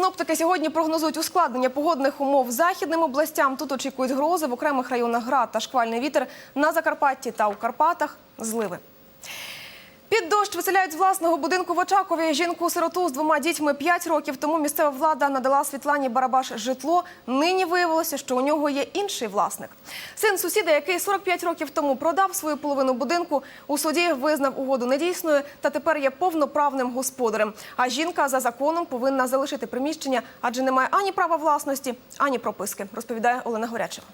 синоптики сьогодні прогнозують ускладнення погодних умов західним областям. Тут очікують грози в окремих районах град та шквальний вітер на Закарпатті та у Карпатах зливи. Під дощ виселяють з власного будинку в Очакові. Жінку-сироту з двома дітьми 5 років тому місцева влада надала Світлані Барабаш житло. Нині виявилося, що у нього є інший власник. Син сусіда, який 45 років тому продав свою половину будинку, у суді визнав угоду недійсною та тепер є повноправним господарем. А жінка за законом повинна залишити приміщення, адже немає ані права власності, ані прописки, розповідає Олена Горячева.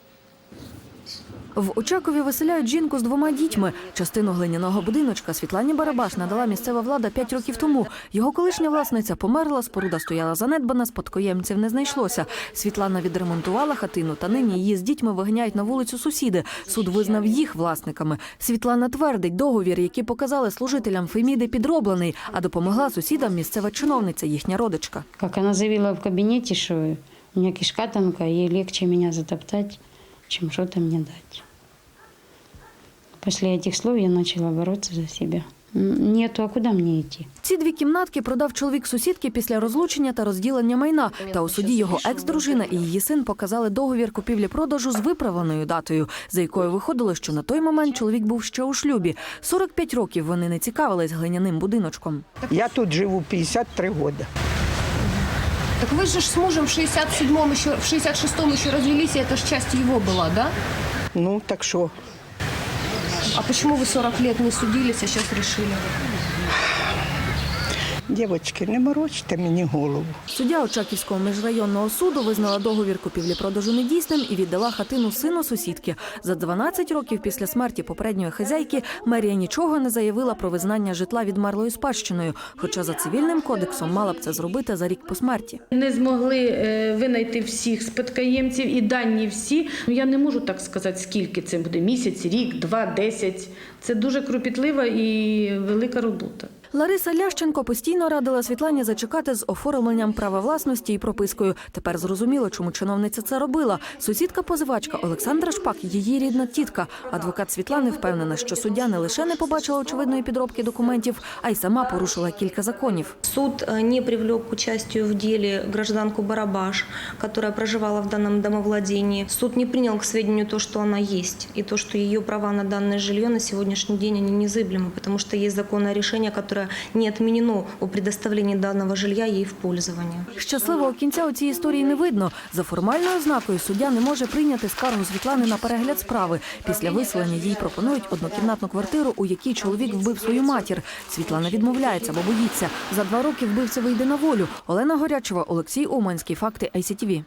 В Очакові виселяють жінку з двома дітьми. Частину глиняного будиночка Світлані Барабаш надала місцева влада п'ять років тому. Його колишня власниця померла, споруда стояла занедбана, спадкоємців не знайшлося. Світлана відремонтувала хатину, та нині її з дітьми виганяють на вулицю сусіди. Суд визнав їх власниками. Світлана твердить, договір, який показали служителям Феміди, підроблений, а допомогла сусідам місцева чиновниця, їхня родичка. Как она заявила в кабинете, что у меня кишка тонкая, ей легче меня затоптать, чем что-то мне дать. После этих слов я начала бороться за себя. Нету, а куда мне идти? Ці дві кімнатки продав чоловік сусідки після розлучення та розділення майна. Та у суді його екс-дружина і її син показали договір купівлі-продажу з виправленою датою, за якою виходило, що на той момент чоловік був ще у шлюбі. 45 років вони не цікавились глиняним будиночком. Я тут живу 53 года. Так вы же ж с мужем в 67-м еще, в 66-м еще развелись, и это же часть его была, да? Ну, так що, А почему вы 40 лет не судились, а сейчас решили? Дівчатки, не морочте мені голову. Суддя Очаківського міжрайонного суду визнала договір купівлі-продажу недійсним і віддала хатину сину сусідки. За 12 років після смерті попередньої хазяйки мерія нічого не заявила про визнання житла відмерлою спадщиною, хоча за цивільним кодексом мала б це зробити за рік по смерті. Не змогли е, винайти всіх спадкоємців і дані всі. Ну, Я не можу так сказати, скільки це буде місяць, рік, два, десять. Це дуже кропітлива і велика робота. Лариса Лященко постійно радила Світлані зачекати з оформленням права власності і пропискою. Тепер зрозуміло, чому чиновниця це робила. Сусідка позивачка Олександра Шпак, її рідна тітка. Адвокат Світлани впевнена, що суддя не лише не побачила очевидної підробки документів, а й сама порушила кілька законів. Суд э, не привлек к участию в деле гражданку Барабаш, которая проживала в данном домовладении. Суд не принял к сведению то, что она есть, и то, что ее права на данное жилье на сегодняшний день они незыблемы, потому что есть законное решение, которое не отменено о предоставлении данного жилья ей в пользование. Щасливого кінця у цій історії не видно. За формальною ознакою суддя не може прийняти скаргу Світлани на перегляд справи. Після виселення їй пропонують однокімнатну квартиру, у якій чоловік вбив свою матір. Світлана відмовляється, бо боїться. За два роки вбивця вийде на волю. Олена Горячева, Олексій Уманський. Факти ICTV.